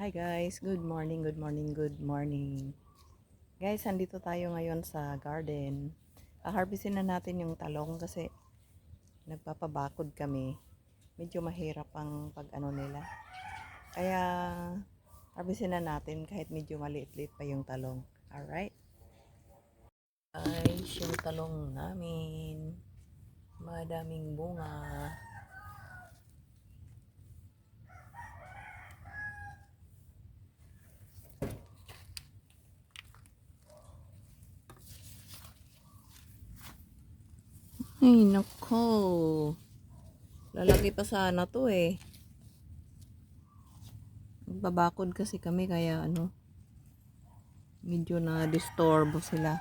Hi guys, good morning, good morning, good morning. Guys, andito tayo ngayon sa garden. Aharbisin na natin yung talong kasi nagpapabakod kami. Medyo mahirap ang pag ano nila. Kaya harbisin na natin kahit medyo maliit-liit pa yung talong. Alright? Guys, yung talong namin. Madaming bunga. Ay, nako. Lalaki pa sana to eh. Babakod kasi kami kaya ano, medyo na disturbo sila.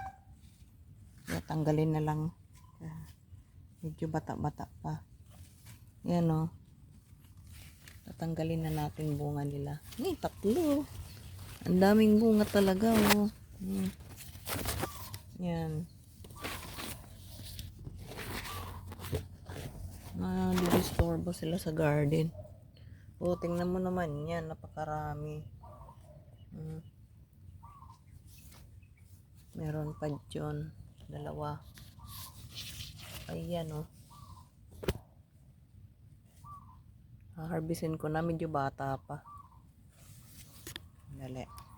Kaya tanggalin na lang. Medyo bata-bata pa. Yan o. Tatanggalin na natin bunga nila. Ay, tatlo. Ang daming bunga talaga oh. Hmm. Yan. Nadidisturbo sila sa garden. O, tingnan mo naman yan. Napakarami. Hmm. Meron pa dyan. Dalawa. Ayan, o. Harbisin ko na. Medyo bata pa. Dali.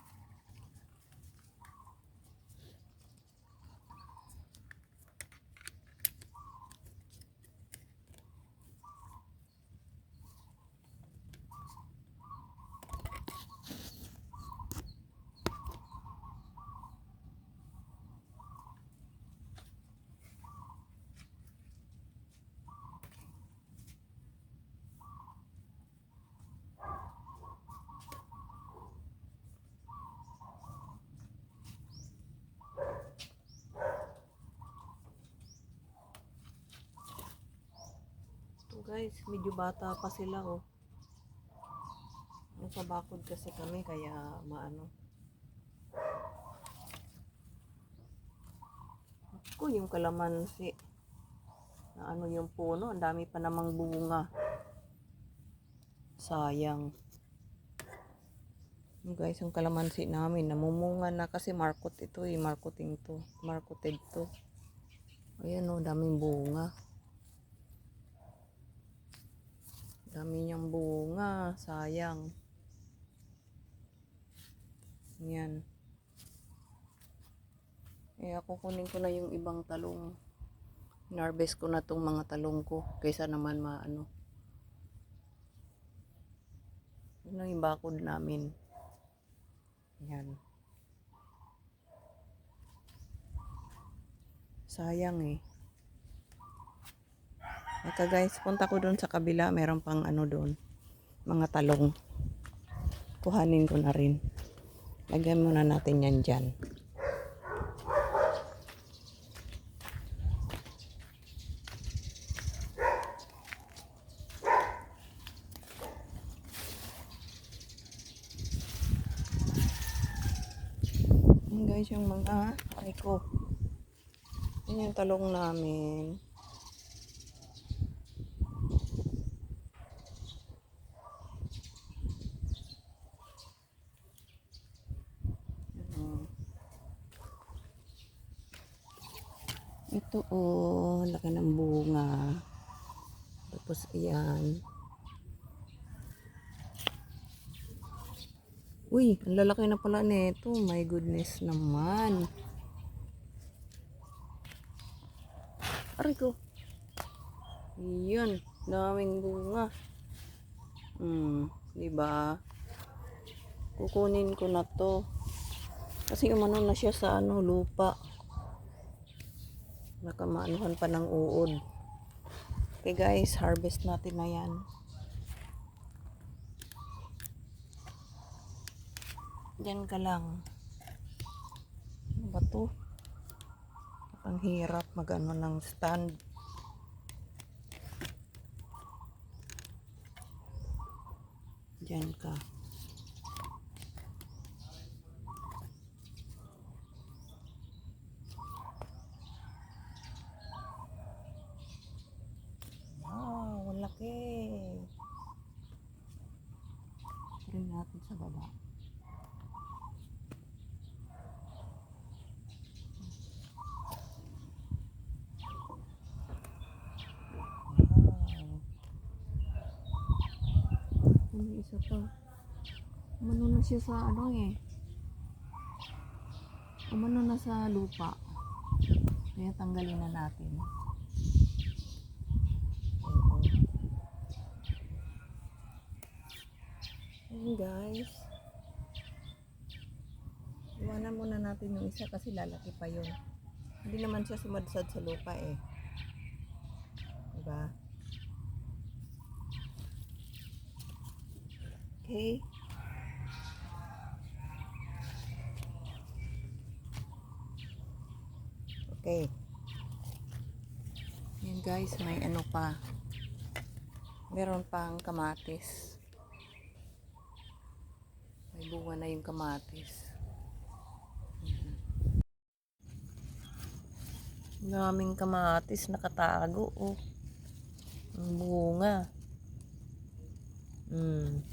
Ito guys, medyo bata pa sila oh. Nasa bakod kasi kami kaya maano. Ako yung kalamansi. Na ano yung puno, ang dami pa namang bunga. Sayang. Guys, yung kalamansi namin, namumunga na kasi markot ito eh, marketing to, marketed to. Ayan oh, daming bunga. Dami niyang bunga. Sayang. Yan. Eh, ako kunin ko na yung ibang talong. Narvest ko na tong mga talong ko. Kaysa naman maano. Yun lang yung namin. Yan. Sayang eh. Ito guys, punta ko doon sa kabila, meron pang ano doon, mga talong. Kuhanin ko na rin. Lagyan muna natin yan dyan. Yan guys, yung mga, ay ko. Yan yung talong namin. Ito oh, laki ng bunga. Tapos iyan. Uy, ang lalaki na pala nito. My goodness naman. Aray ko. Yun, daming bunga. Hmm, di ba? Kukunin ko na to. Kasi umano na siya sa ano, lupa. Nakamaanuhan pa ng uod. Okay guys, harvest natin na yan. Diyan ka lang. Ano ba to? Ang hirap magano ng stand. Diyan ka. Wow, ang laki. Tingnan natin sa baba. May isa pa. Umano na siya sa ano eh. Umano na sa lupa. Kaya tanggalin na natin. Ayun guys. Iwanan muna natin yung isa kasi lalaki pa yun. Hindi naman siya sumadsad sa lupa eh. Diba? Okay. Okay. Yan guys, may ano pa. Meron pang kamatis. Bunga na yung kamatis. Mhm. Daming kamatis nakatago oh. Ang bunga. Hmm.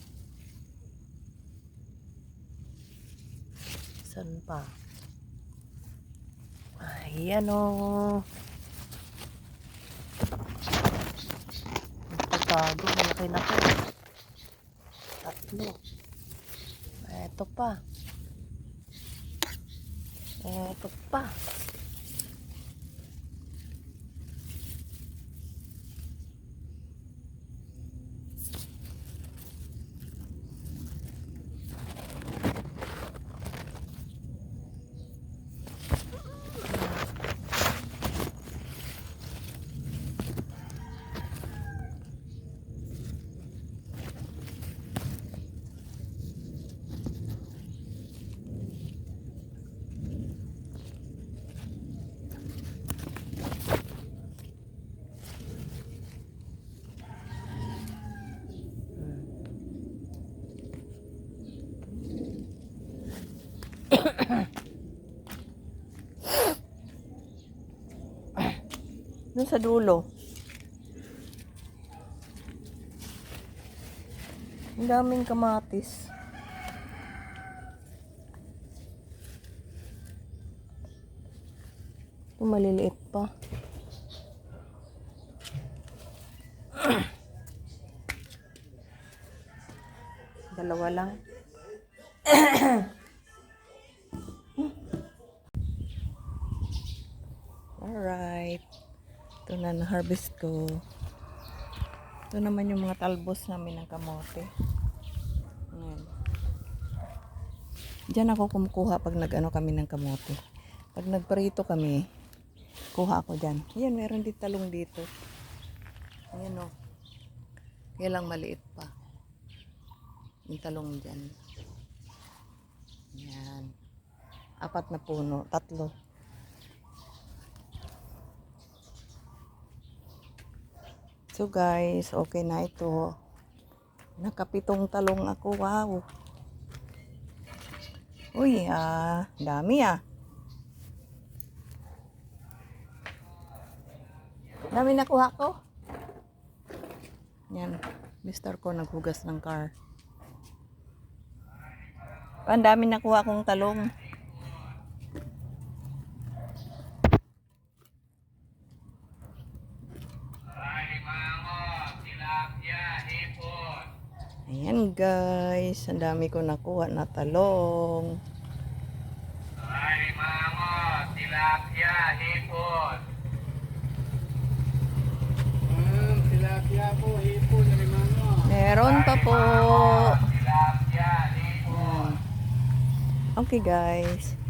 Saan pa? Ayan oh. Nakatago. Malaki na to. Tatlo. Eto pa. Eto pa. Doon sa dulo. Ang daming kamatis. Ito maliliit pa. Dalawa lang. ko. Ito naman yung mga talbos namin ng kamote. Ayan. Diyan ako kumukuha pag nag-ano kami ng kamote. Pag nagparito kami, kuha ako dyan. Ayan, meron din talong dito. Ayan o. Kaya lang maliit pa. Yung talong dyan. Ayan. Apat na puno. Tatlo. So guys, okay na ito. Nakapitong talong ako. Wow. Uy, ah, dami ah. Dami nakuha ko. Yan, mister ko naghugas ng car. Ang dami nakuha kong talong. Ayan guys, ang dami ko nakuha na talong. Ay, mamo, tilapia, hipon. Hmm, tilapia po, hipon, limano. Meron pa po. Tilapia, hipon. Okay guys,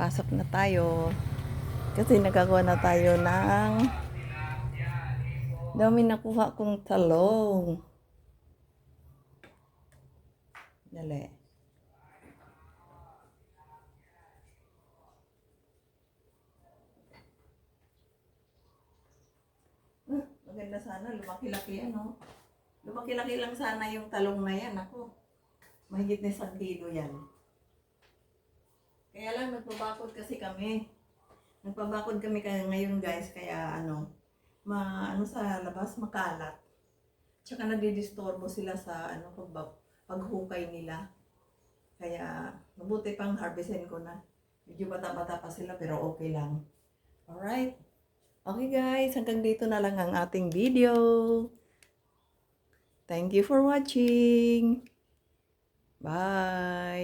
pasok na tayo. Kasi nakakuha na tayo ng dami nakuha kong talong. Dali. Ah, maganda sana, lumaki-laki ano. Lumaki-laki lang sana yung talong na yan. Ako, mahigit na isang kilo yan. Kaya lang, nagpabakod kasi kami. Nagpabakod kami kaya ngayon guys, kaya ano, ma, ano sa labas, makalat. Tsaka nadidistorbo sila sa ano, pagbab paghukay nila. Kaya mabuti pang harvestin ko na. Medyo bata-bata pa sila pero okay lang. Alright. Okay guys, hanggang dito na lang ang ating video. Thank you for watching. Bye!